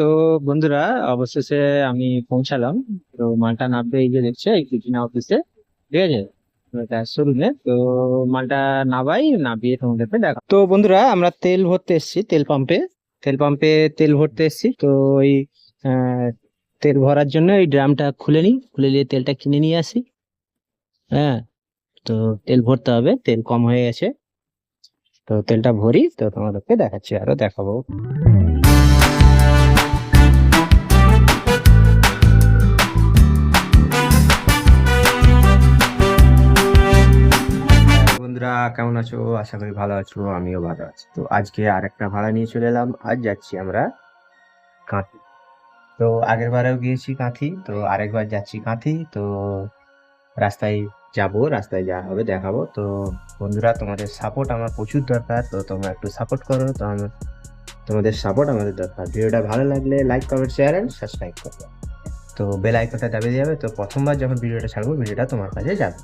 তো বন্ধুরা, অবশেষে আমি পৌঁছালাম। তো মালটা নামবে এই যে দেখছে, এই কুচিনা অফিসে ঠিক আছে? শোরুমে তো মালটা নামাই নামিয়ে তোমাদেরকে দেখা। তো বন্ধুরা, আমরা তেল ভরতে এসেছি, তেল পাম্পে তেল পাম্পে তেল ভরতে এসেছি। তো ওই তেল ভরার জন্য এই ড্রামটা খুলে নিই। খুলে নিয়ে তেলটা কিনে নিয়ে আসি। হ্যাঁ তো তেল ভরতে হবে। তেল কম হয়ে গেছে। তো তেলটা ভরি, তো তোমাদেরকে দেখাচ্ছি, আরও দেখাবো। কেমন আছো? আশা করি ভালো আছো, আমিও ভালো আছি। তো আজকে আর একটা ভাড়া নিয়ে চলে এলাম, আজ যাচ্ছি আমরা কাঁথি। তো আগের বারেও গিয়েছি কাঁথি, তো আরেকবার যাচ্ছি কাঁথি, তো রাস্তায় যাব, রাস্তায় যা হবে দেখাবো। তো বন্ধুরা, তোমাদের সাপোর্ট আমার প্রচুর দরকার, তো তোমরা একটু সাপোর্ট করো, তো আমার তোমাদের সাপোর্ট আমাদের দরকার। ভিডিওটা ভালো লাগলে like comment share and subscribe করবে তো বেল আইকনটা দাবিয়ে যাবে তো প্রথমবার যখন ভিডিওটা ছাড়বো, ভিডিওটা তোমার কাছে যাবে।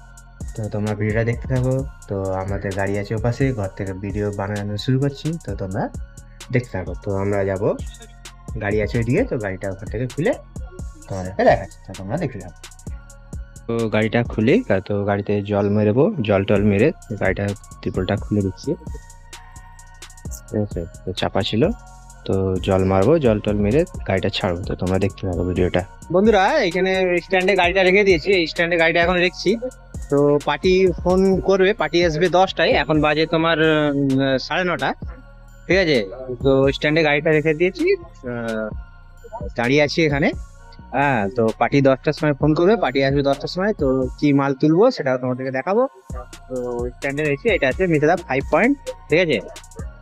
তো তোমরা ভিডিওটা দেখতে থাকো। তো আমাদের গাড়ি আছে ওপাশে, ঘর থেকে ভিডিও বানানো শুরু করছি। তো তোমরা দেখতে থাকো। তো আমরা যাব, গাড়ি আছে ওইদিকে, তো গাড়িটা ওখান থেকে খুলে তোমাদেরকে দেখাচ্ছি। তো তোমরা দেখতে থাকো। তো গাড়িটা খুলে, তো গাড়িতে জল মেরেবো জল টল মেরে গাড়িটা ত্রিপলটা খুলে দিচ্ছি। ঠিক আছে, তো চাপা ছিল। তো জল মারবো, জল টল মেরে গাড়িটা ছাড়বো। তো তোমরা দেখতে থাকো ভিডিওটা। বন্ধুরা, এখানে স্ট্যান্ডে গাড়িটা রেখে দিয়েছি। স্ট্যান্ডে গাড়িটা এখন রেখেছি। তো পার্টি ফোন করবে, পার্টি আসবে দশটায়, এখন বাজে তোমার সাড়ে নটা, ঠিক আছে? তো স্ট্যান্ডে গাড়িটা রেখে দিয়েছি দাঁড়িয়ে আছি এখানে। হ্যাঁ তো পার্টি দশটার সময় ফোন করবে, পার্টি আসবে দশটার সময়, তো কি মাল তুলবো সেটা তোমাদেরকে দেখাবো। তো স্ট্যান্ডে রয়েছে, এটা আছে মিথিলা ফাইভ পয়েন্ট ঠিক আছে?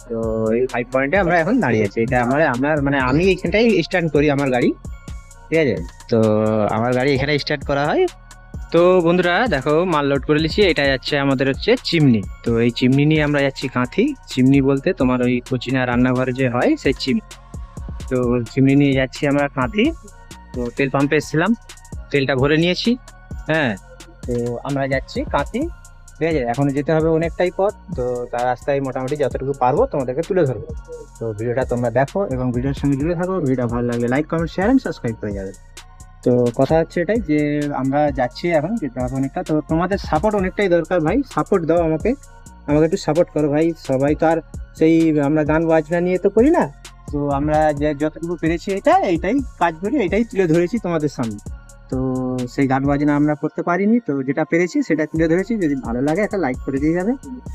তো এই ফাইভ পয়েন্টে আমরা এখন দাঁড়িয়ে আছি, এটা আমার আমার মানে আমি এখানটাই স্ট্যান্ড করি আমার গাড়ি, ঠিক আছে? তো আমার গাড়ি এখানে স্টার্ট করা হয়। তো বন্ধুরা দেখো, মাল লোড করে নিচ্ছি। এটা যাচ্ছে আমাদের হচ্ছে চিমনি। তো এই চিমনি নিয়ে আমরা যাচ্ছি কাঁথি। চিমনি বলতে তোমার ওই কোচিনা রান্নাঘরে যে হয়, সেই চিমনি। তো চিমনি নিয়ে যাচ্ছি আমরা কাঁথি। তো তেল পাম্পে এসেছিলাম। তেলটা ভরে নিয়েছি। হ্যাঁ তো আমরা যাচ্ছি কাঁথি। ঠিক আছে, এখনও যেতে হবে অনেকটাই পথ। তো তার রাস্তায় মোটামুটি যতটুকু পারব তোমাদেরকে তুলে ধরবো। তো ভিডিওটা তোমরা দেখো এবং ভিডিওর সঙ্গে জুড়ে থাকো। ভিডিওটা ভালো লাগলে like comment share and subscribe করে যাবে। তো কথা হচ্ছে এটাই যে আমরা যাচ্ছি এখন যেতে অনেকটা, তো তোমাদের সাপোর্ট অনেকটাই দরকার ভাই। সাপোর্ট দাও আমাকে। আমাকে একটু সাপোর্ট করো ভাই। সবাই তো আর সেই আমরা গান বাজনা নিয়ে তো করি না। তো আমরা যে যতটুকু পেরেছি এটা, এইটাই কাজ করি এটাই তুলে ধরেছি তোমাদের সামনে। তো সেই গান বাজনা আমরা করতে পারিনি, তো যেটা পেরেছি সেটা তুলে ধরেছি। যদি ভালো লাগে একটা লাইক করে দিয়ে যাবে।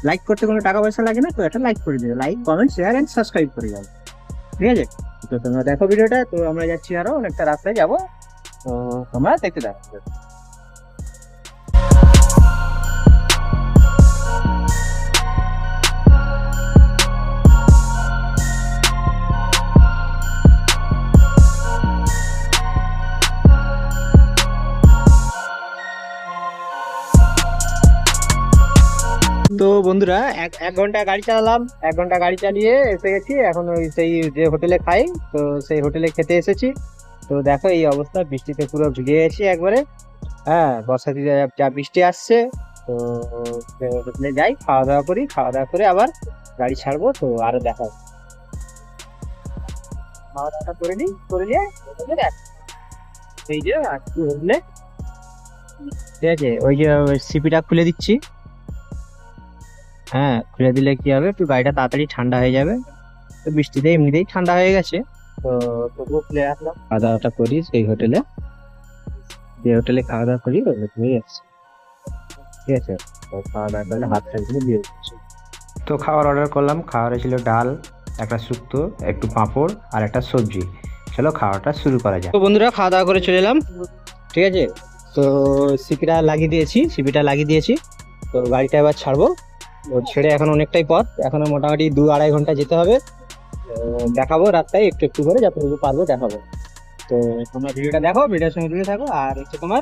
লাইক করতে কোনো টাকা পয়সা লাগে না, তো একটা লাইক করে দেবে like comment share and subscribe করে যাবে ঠিক আছে? তো তোমরা দেখো ভিডিওটা, তো আমরা যাচ্ছি আরও অনেকটা রাস্তায় যাব। তো তোমরা দেখতে থাকো। তো বন্ধুরা, এক এক ঘণ্টা গাড়ি চালালাম, এক ঘণ্টা গাড়ি চালিয়ে এসে গেছি। এখন ওই সেই যে হোটেলে খাই, তো সেই হোটেলে খেতে এসেছি। তো দেখো এই অবস্থা, বৃষ্টিতে পুরো ভিজে গেছি একবারে হ্যাঁ বর্ষাতে যা বৃষ্টি আসছে, তো যাই, খাওয়া দাওয়া করি, খাওয়া দাওয়া করে আবার গাড়ি ছাড়বো, তো আরও দেখা খাওয়া দাওয়া করে নিই, করে নিয়ে এই যে আজকে হোটেলে ঠিক আছে, ওই যে সিপিটা খুলে দিচ্ছি। হ্যাঁ খুলে দিলে কি হবে? একটু গাড়িটা তাড়াতাড়ি ঠান্ডা হয়ে যাবে। তো বৃষ্টিতে এমনিতেই ঠান্ডা হয়ে গেছে। তো খুলে রাখলাম খাওয়া দাওয়াটা করি সেই হোটেলে। যে হোটেলে খাওয়া দাওয়া করি ওই হোটেলেই আসছি। ঠিক আছে? তো খাওয়া দাওয়া করলে হাত টাইগুলো দিয়ে দিচ্ছি তো খাবার অর্ডার করলাম। খাবারে ছিল ডাল একটা শুক্তো একটু পাঁপড় আর একটা সবজি। চলো খাওয়াটা শুরু করা যাক। তো বন্ধুরা খাওয়া দাওয়া করে চলে এলাম। ঠিক আছে? তো সিপিটা লাগিয়ে দিয়েছি সিপিটা লাগিয়ে দিয়েছি। তো গাড়িটা এবার ছাড়বো। ছেড়ে এখন অনেকটাই পথ। এখনও মোটামুটি দু আড়াই ঘণ্টা যেতে হবে। দেখাবো রাস্তায় একটু একটু করে, যতটুকু পারব দেখাবো। তো তোমরা ভিডিওটা দেখো, ভিডিওর সঙ্গে জুড়ে থাকো, আর হচ্ছে তোমার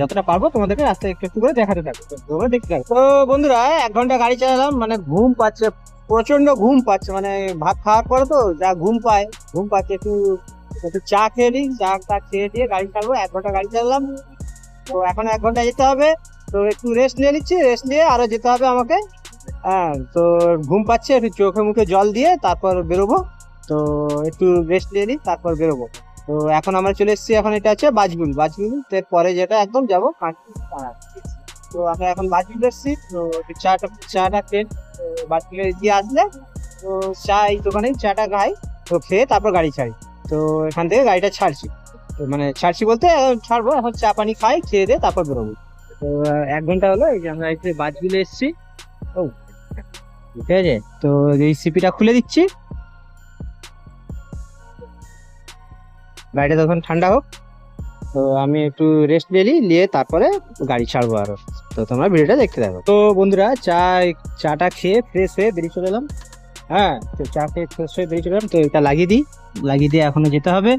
যতটা পারব তোমাদেরকে রাস্তায় একটু একটু করে দেখাতে থাকো। তোমরা দেখতে থাকো। তো বন্ধুরা, এক ঘণ্টা গাড়ি চালালাম মানে ঘুম পাচ্ছে প্রচণ্ড ঘুম পাচ্ছে মানে ভাত খাওয়ার পরে তো যা ঘুম পায়, ঘুম পাচ্ছে একটু একটু চা খেয়ে নিই, চা টা খেয়ে দিয়ে গাড়ি চালাবো এক ঘণ্টা গাড়ি চালালাম। তো এখন এক ঘণ্টা যেতে হবে, তো একটু রেস্ট নিয়ে নিচ্ছি রেস্ট নিয়ে আরও যেতে হবে আমাকে। হ্যাঁ তো ঘুম পাচ্ছে, একটু চোখে মুখে জল দিয়ে তারপর বেরোবো। তো একটু রেস্ট নিয়ে নিই, তারপর বেরোবো। তো এখন আমরা চলে এসেছি, এখন এটা আছে বাজগুল। বাজগুল পরে যেটা একদম যাব তো আমরা এখন বাজগুল এসেছি, তো চাটা চাটা খেয়ে বাজগুলে দিয়ে আসলে, তো চা এই দোকানে চাটা খাই, তো খেয়ে তারপর গাড়ি ছাড়ি। তো এখান থেকে গাড়িটা ছাড়ছি। তো মানে ছাড়ছি বলতে ছাড়বো, এখন চা পানি খাই, খেয়ে দিয়ে তারপর বেরোবো। তো এক ঘণ্টা হলো, এই যে আমরা এসে বাজগুলে এসেছি। ও ঠিক আছে? তো এই খুলে দিচ্ছি। গাড়িটা তখন ঠান্ডা হোক, তো আমি একটু রেস্ট নিয়ে নিয়ে তারপরে গাড়ি ছাড়বো আরও। তো তোমরা ভিডিওটা দেখতে থাকো। তো বন্ধুরা চা চাটা খেয়ে ফ্রেশ হয়ে বেরিয়ে চলে এলাম। হ্যাঁ তো চা খেয়ে ফ্রেশ হয়ে বেরিয়ে চলে এলাম। তো এটা লাগিয়ে দিই। লাগিয়ে দিয়ে এখনও যেতে হবে।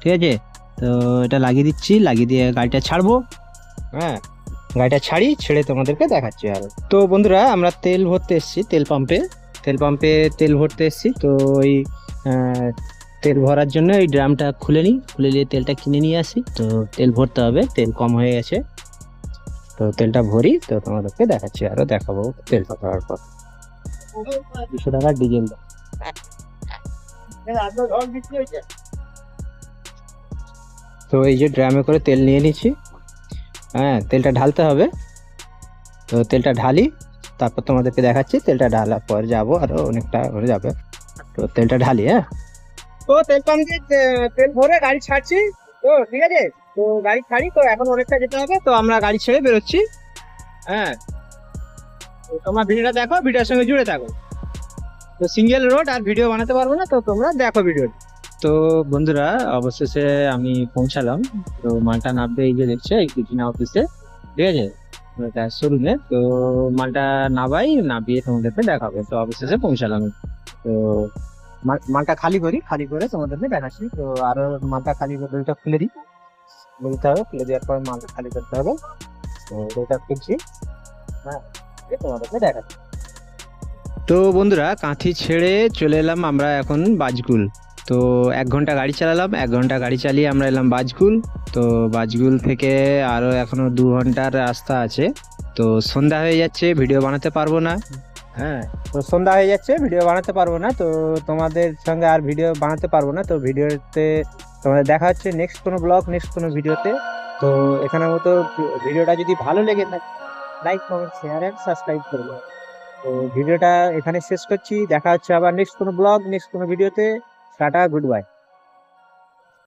ঠিক আছে? তো এটা লাগিয়ে দিচ্ছি। লাগিয়ে দিয়ে গাড়িটা ছাড়বো। হ্যাঁ। গাড়িটা ছাড়ি, ছেড়ে তোমাদেরকে দেখাচ্ছি আর। তো বন্ধুরা, আমরা তেল ভরতে এসেছি, তেল পাম্পে। তেল পাম্পে তেল ভরতে এসেছি, তো ওই তেল ভরার জন্য এই ড্রামটা খুলে নিই। খুলে নিয়ে তেলটা কিনে নিয়ে আসি। তো তেল ভরতে হবে, তেল কম হয়ে গেছে। তো তেলটা ভরি, তো তোমাদেরকে দেখাচ্ছি আরও, দেখাবো তেলটা ভরার পর। দুশো টাকা ডিজেল তো এই যে ড্রামে করে তেল নিয়ে নিচ্ছি। হ্যাঁ তেলটা ঢালতে হবে। তো তেলটা ঢালি, তারপর তোমাদেরকে দেখাচ্ছি, তেলটা ঢালার পর যাব আরও অনেকটা করে যাবে। তো তেলটা ঢালি হ্যাঁ? তো তেল পাম্প দিয়ে তেল ভরে গাড়ি ছাড়ছি। তো ঠিক আছে, তো গাড়ি ছাড়ি, তো এখন অনেকটা যেতে হবে, তো আমরা গাড়ি ছেড়ে বেরোচ্ছি। হ্যাঁ তো তোমরা ভিডিওটা দেখো, ভিডিওর সঙ্গে জুড়ে থাকো। তো সিঙ্গেল রোড, আর ভিডিও বানাতে পারব না, তো তোমরা দেখো ভিডিও তো বন্ধুরা, অবশেষে আমি পৌঁছালাম। তো মালটা নামবে এই যে দেখছে, এই অফিসে ঠিক আছে? তার শোরুমে তো মালটা নাবাই নাবিয়ে তোমাদেরকে দেখাবে তো অবশেষে পৌঁছালাম। তো মাল- মালটা খালি করি, খালি করে তোমাদেরকে দেখাচ্ছি তো আরও মালটা খালি করে ওইটা খুলে দিই। বলতে হবে, খুলে দেওয়ার পর মালটা খালি করতে হবে। তো ওইটা খুলছি। হ্যাঁ তোমাদেরকে দেখাচ্ছি তো বন্ধুরা, কাঁথি ছেড়ে চলে এলাম আমরা এখন বাজকুল তো এক ঘণ্টা গাড়ি চালালাম, এক ঘণ্টা গাড়ি চালিয়ে আমরা এলাম বাজগুল। তো বাজগুল থেকে আরও এখনও দু ঘণ্টার রাস্তা আছে। তো সন্ধ্যা হয়ে যাচ্ছে, ভিডিও বানাতে পারব না। হ্যাঁ তো সন্ধ্যা হয়ে যাচ্ছে, ভিডিও বানাতে পারব না। তো তোমাদের সঙ্গে আর ভিডিও বানাতে পারব না। তো ভিডিওতে তোমাদের দেখা হচ্ছে নেক্সট কোনো ব্লগ নেক্সট কোনো ভিডিওতে। তো এখানের মতো ভিডিওটা যদি ভালো লেগে থাকে like comment share and subscribe করব তো ভিডিওটা এখানে শেষ করছি। দেখা হচ্ছে আবার নেক্সট কোনো ব্লগ নেক্সট কোনো ভিডিওতে। Tata good bye.